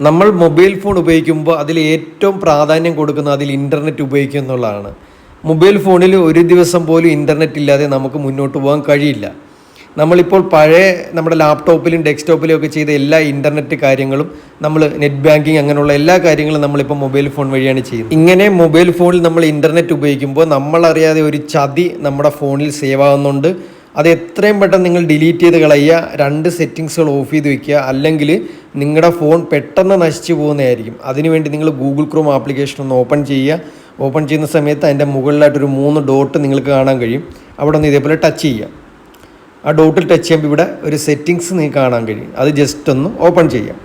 നമ്മൾ mobile phone ഉപയോഗിക്കുമ്പോൾ അതിൽ ഏറ്റവും പ്രാധാന്യം കൊടുക്കുന്നത് അതിൽ ഇന്റർനെറ്റ് ഉപയോഗിക്കുക എന്നുള്ളതാണ്. മൊബൈൽ ഫോണിൽ ഒരു ദിവസം പോലും ഇന്റർനെറ്റ് ഇല്ലാതെ നമുക്ക് മുന്നോട്ട് പോകാൻ കഴിയില്ല. നമ്മളിപ്പോൾ പഴയ നമ്മുടെ ലാപ്ടോപ്പിലും ഡെസ്ക്ടോപ്പിലും ഒക്കെ ചെയ്ത എല്ലാ ഇന്റർനെറ്റ് കാര്യങ്ങളും നമ്മൾ നെറ്റ് ബാങ്കിങ് അങ്ങനെയുള്ള എല്ലാ കാര്യങ്ങളും നമ്മളിപ്പോൾ മൊബൈൽ ഫോൺ വഴിയാണ് ചെയ്യുന്നത്. ഇങ്ങനെ മൊബൈൽ ഫോണിൽ നമ്മൾ ഇന്റർനെറ്റ് ഉപയോഗിക്കുമ്പോൾ നമ്മളറിയാതെ ഒരു ചതി നമ്മുടെ ഫോണിൽ സേവ് ആവുന്നുണ്ട്. അത് എത്രയും പെട്ടെന്ന് നിങ്ങൾ ഡിലീറ്റ് ചെയ്ത് കളയുക. രണ്ട് സെറ്റിങ്സുകൾ ഓഫ് ചെയ്ത് വെക്കുക. അല്ലെങ്കിൽ നിങ്ങളുടെ ഫോൺ പെട്ടെന്ന് നശിച്ചു പോകുന്നതായിരിക്കും. അതിനുവേണ്ടി നിങ്ങൾ ഗൂഗിൾ ക്രോം ആപ്ലിക്കേഷൻ ഒന്ന് ഓപ്പൺ ചെയ്യുക. ഓപ്പൺ ചെയ്യുന്ന സമയത്ത് അതിന്റെ മുകളിലായിട്ടൊരു മൂന്ന് ഡോട്ട് നിങ്ങൾക്ക് കാണാൻ കഴിയും. അവിടെ ഒന്ന് ഇതേപോലെ ടച്ച് ചെയ്യുക. ആ ഡോട്ടിൽ ടച്ച് ചെയ്യുമ്പോൾ ഇവിടെ ഒരു സെറ്റിങ്സ് നിങ്ങൾക്ക് കാണാൻ കഴിയും. അത് ജസ്റ്റ് ഒന്ന് ഓപ്പൺ ചെയ്യാം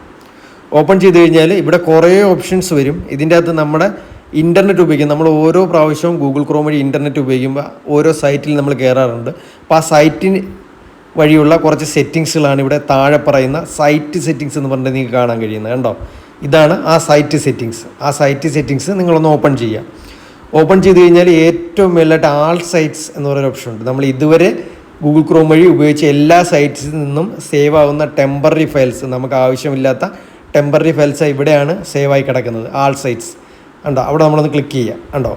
ഓപ്പൺ ചെയ്ത് കഴിഞ്ഞാൽ ഇവിടെ കുറേ ഓപ്ഷൻസ് വരും. ഇതിന്റെ അകത്ത് നമ്മുടെ ഇന്റർനെറ്റ് ഉപയോഗിക്കും. നമ്മൾ ഓരോ പ്രാവശ്യവും ഗൂഗിൾ ക്രോം വഴി ഇന്റർനെറ്റ് ഉപയോഗിക്കുമ്പോൾ ഓരോ സൈറ്റിൽ നമ്മൾ കയറാറുണ്ട് അപ്പോൾ ആ സൈറ്റിന് വഴിയുള്ള കുറച്ച് സെറ്റിങ്സുകളാണ് ഇവിടെ താഴെ പറയുന്ന സൈറ്റ് സെറ്റിങ്സ് എന്ന് പറഞ്ഞിട്ട് നിങ്ങൾക്ക് കാണാൻ കഴിയുന്നത്. കണ്ടോ? ഇതാണ് ആ സൈറ്റ് സെറ്റിങ്സ് ആ സൈറ്റ് സെറ്റിങ്സ് നിങ്ങളൊന്ന് ഓപ്പൺ ചെയ്യുക ഓപ്പൺ ചെയ്ത് കഴിഞ്ഞാൽ ഏറ്റവും മേലായിട്ട് ആൾ സൈറ്റ്സ് എന്ന് പറയുന്ന ഓപ്ഷൻ ഉണ്ട്. നമ്മൾ ഇതുവരെ ഗൂഗിൾ ക്രോം വഴി ഉപയോഗിച്ച എല്ലാ സൈറ്റ്സിൽ നിന്നും സേവ് ആവുന്ന ടെമ്പററി ഫയൽസ് നമുക്ക് ആവശ്യമില്ലാത്ത ടെമ്പററി ഫയൽസ് ഇവിടെയാണ് സേവ് ആയി കിടക്കുന്നത്. ആൾ സൈറ്റ്സ് ഉണ്ടോ അവിടെ നമ്മളൊന്ന് ക്ലിക്ക് ചെയ്യുക കണ്ടോ?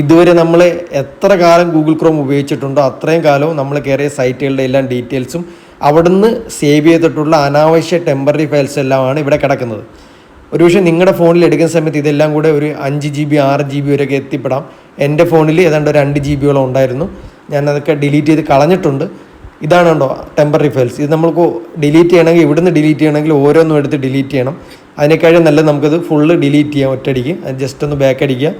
ഇതുവരെ നമ്മൾ എത്ര കാലം ഗൂഗിൾ ക്രോം ഉപയോഗിച്ചിട്ടുണ്ടോ അത്രയും കാലവും നമ്മൾ കയറിയ സൈറ്റുകളുടെ എല്ലാം ഡീറ്റെയിൽസും അവിടുന്ന് സേവ് ചെയ്തിട്ടുള്ള അനാവശ്യ ടെമ്പററി ഫയൽസ് എല്ലാമാണ് ഇവിടെ കിടക്കുന്നത്. ഒരുപക്ഷെ നിങ്ങളുടെ ഫോണിൽ എടുക്കുന്ന സമയത്ത് ഇതെല്ലാം കൂടെ ഒരു അഞ്ച് ജി ബി ആറ് ജി ബി വരെയൊക്കെ എത്തിപ്പെടാം. എന്റെ ഫോണിൽ ഏതാണ്ട് ഒരു രണ്ട് ജി ബിയോളം ഉണ്ടായിരുന്നു. ഞാൻ അതൊക്കെ ഡിലീറ്റ് ചെയ്ത് കളഞ്ഞിട്ടുണ്ട്. ഇതാണ് കണ്ടോ ടെമ്പററി ഫയൽസ് ഇത് നമ്മൾക്ക് ഡിലീറ്റ് ചെയ്യണമെങ്കിൽ ഇവിടുന്ന് ഡിലീറ്റ് ചെയ്യണമെങ്കിൽ ഓരോന്നും എടുത്ത് ഡിലീറ്റ് ചെയ്യണം. അതിനേക്കാളും നല്ല നമുക്കത് ഫുള്ള് ഡിലീറ്റ് ചെയ്യാം ഒറ്റയടിക്ക്. ജസ്റ്റ് ഒന്ന് ബാക്ക് അടിക്കുക.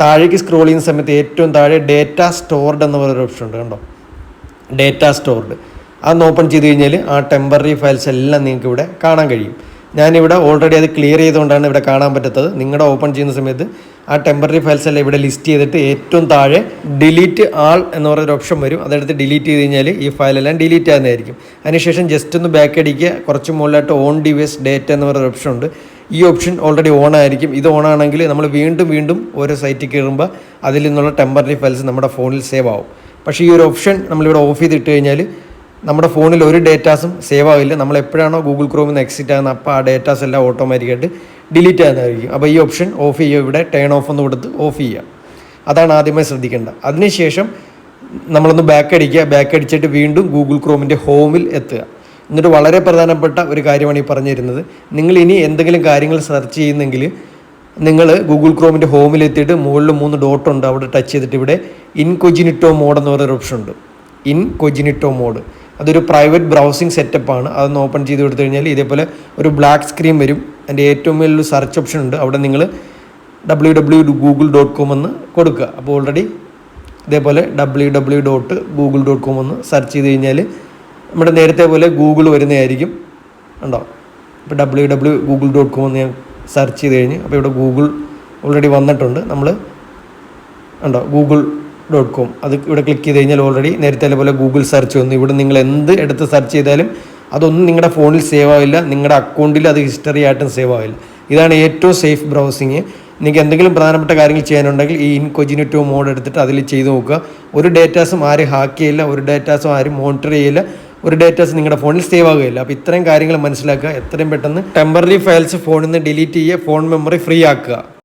താഴേക്ക് സ്ക്രോൾ ചെയ്യുന്ന സമയത്ത് ഏറ്റവും താഴെ ഡേറ്റ സ്റ്റോർഡ് എന്ന് പറയുന്ന ഓപ്ഷൻ ഉണ്ട് കണ്ടോ? ഡേറ്റ സ്റ്റോർഡ് അതൊന്ന് ഓപ്പൺ ചെയ്ത് കഴിഞ്ഞാൽ ആ ടെമ്പററി ഫയൽസ് എല്ലാം നിങ്ങൾക്ക് ഇവിടെ കാണാൻ കഴിയും. ഞാനിവിടെ ഓൾറെഡി അത് ക്ലിയർ ചെയ്തുകൊണ്ടാണ് ഇവിടെ കാണാൻ പറ്റാത്തത്. നിങ്ങളുടെ ഓപ്പൺ ചെയ്യുന്ന സമയത്ത് ആ ടെമ്പററി ഫയൽസ് എല്ലാം ഇവിടെ ലിസ്റ്റ് ചെയ്തിട്ട് ഏറ്റവും താഴെ ഡിലീറ്റ് ആൾ എന്ന് പറയുന്ന ഓപ്ഷൻ വരും. അതെടുത്ത് ഡിലീറ്റ് ചെയ്ത് കഴിഞ്ഞാൽ ഈ ഫയലെല്ലാം ഡിലീറ്റ് ആകുന്നതായിരിക്കും. അതിനുശേഷം ജസ്റ്റ് ഒന്ന് ബാക്ക് അടിക്കുക. കുറച്ച് മുകളിലായിട്ട് ഓൺ ഡിവൈസ് ഡേറ്റ എന്ന് പറയുന്ന ഓപ്ഷൻ ഉണ്ട്. ഈ ഓപ്ഷൻ ഓൾറെഡി ഓൺ ആയിരിക്കും. ഇത് ഓൺ ആണെങ്കിൽ നമ്മൾ വീണ്ടും വീണ്ടും ഓരോ സൈറ്റിൽ കയറുമ്പോൾ അതിൽ നിന്നുള്ള ടെമ്പററി ഫയൽസ് നമ്മുടെ ഫോണിൽ സേവ് ആവും. പക്ഷേ ഈ ഒരു ഓപ്ഷൻ നമ്മളിവിടെ ഓഫ് ചെയ്തിട്ട് കഴിഞ്ഞാൽ നമ്മുടെ ഫോണിൽ ഒരു ഡേറ്റാസും സേവ് ആവില്ല. നമ്മൾ എപ്പോഴാണോ ഗൂഗിൾ ക്രോമിൽ നിന്ന് എക്സിറ്റ് ആകുന്നത് അപ്പോൾ ആ ഡേറ്റാസ് എല്ലാം ഓട്ടോമാറ്റിക്കായിട്ട് ഡിലീറ്റ് ആകുന്നതായിരിക്കും അപ്പോൾ ഈ ഓപ്ഷൻ ഓഫ് ചെയ്യുക ഇവിടെ ടേൺ ഓഫ് എന്ന് കൊടുത്ത് ഓഫ് ചെയ്യുക. അതാണ് ആദ്യമായി ശ്രദ്ധിക്കേണ്ടത്. അതിനുശേഷം നമ്മളൊന്ന് ബാക്ക് അടിക്കുക. ബാക്ക് അടിച്ചിട്ട് വീണ്ടും ഗൂഗിൾ ക്രോമിന്റെ ഹോമിൽ എത്തുക. എന്നിട്ട് വളരെ പ്രധാനപ്പെട്ട ഒരു കാര്യമാണ് ഈ പറഞ്ഞു തരുന്നത് നിങ്ങൾ ഇനി എന്തെങ്കിലും കാര്യങ്ങൾ സെർച്ച് ചെയ്യുന്നെങ്കിൽ നിങ്ങൾ ഗൂഗിൾ ക്രോമിന്റെ ഹോമിലെത്തിയിട്ട് മുകളിൽ മൂന്ന് ഡോട്ട് ഉണ്ട്. അവിടെ ടച്ച് ചെയ്തിട്ട് ഇവിടെ ഇൻകൊജിനിറ്റോ മോഡ് എന്ന് പറയുന്ന ഓപ്ഷൻ ഉണ്ട്. ഇൻ കൊജിനിറ്റോ മോഡ് അതൊരു പ്രൈവറ്റ് ബ്രൗസിംഗ് സെറ്റപ്പാണ് അതൊന്ന് ഓപ്പൺ ചെയ്ത് കൊടുത്തു കഴിഞ്ഞാൽ ഇതേപോലെ ഒരു ബ്ലാക്ക് സ്ക്രീൻ വരും. അതിന്റെ ഏറ്റവും വലിയൊരു സെർച്ച് ഓപ്ഷൻ ഉണ്ട്. അവിടെ നിങ്ങൾ W W Google dot com എന്ന് കൊടുക്കുക. അപ്പോൾ ഓൾറെഡി ഇതേപോലെ W W dot Google dot com എന്ന് സെർച്ച് ചെയ്ത് കഴിഞ്ഞാൽ നമ്മുടെ നേരത്തെ പോലെ ഗൂഗിൾ വരുന്നതായിരിക്കും. ഉണ്ടോ ഇപ്പോൾ W W Google dot com എന്ന് ഞാൻ സെർച്ച് ചെയ്ത് കഴിഞ്ഞ് അപ്പോൾ ഇവിടെ ഗൂഗിൾ ഓൾറെഡി വന്നിട്ടുണ്ട്. നമ്മൾ ഉണ്ടോ ഗൂഗിൾ ഡോട്ട് കോം അത് ഇവിടെ ക്ലിക്ക് ചെയ്ത് കഴിഞ്ഞാൽ ഓൾറെഡി നേരത്തെ പോലെ ഗൂഗിൾ സെർച്ച് വന്നു. ഇവിടെ നിങ്ങൾ എന്ത് എടുത്ത് സെർച്ച് ചെയ്താലും അതൊന്നും നിങ്ങളുടെ ഫോണിൽ സേവ് ആവില്ല. നിങ്ങളുടെ അക്കൗണ്ടിൽ അത് ഹിസ്റ്ററി ആയിട്ടും സേവ് ആവില്ല. ഇതാണ് ഏറ്റവും സേഫ് ബ്രൗസിങ് നിങ്ങൾക്ക് എന്തെങ്കിലും പ്രധാനപ്പെട്ട കാര്യങ്ങൾ ചെയ്യാനുണ്ടെങ്കിൽ ഈ ഇൻകൊജിനേറ്റീവ് മോഡ് എടുത്തിട്ട് അതിൽ ചെയ്ത് നോക്കുക. ഒരു ഡേറ്റാസും ആരും ഹാക്ക് ചെയ്യില്ല. ഒരു ഡേറ്റാസും ആരും മോണിറ്റർ ചെയ്യില്ല. ഒരു ഡേറ്റാസ് നിങ്ങളുടെ ഫോണിൽ സേവ് ആകുകയില്ല അപ്പോൾ ഇത്രയും കാര്യങ്ങൾ മനസ്സിലാക്കുക. എത്രയും പെട്ടെന്ന് ടെമ്പററി ഫയൽസ് ഫോണിൽ നിന്ന് ഡിലീറ്റ് ചെയ്യുക ഫോൺ മെമ്മറി ഫ്രീ ആക്കുക.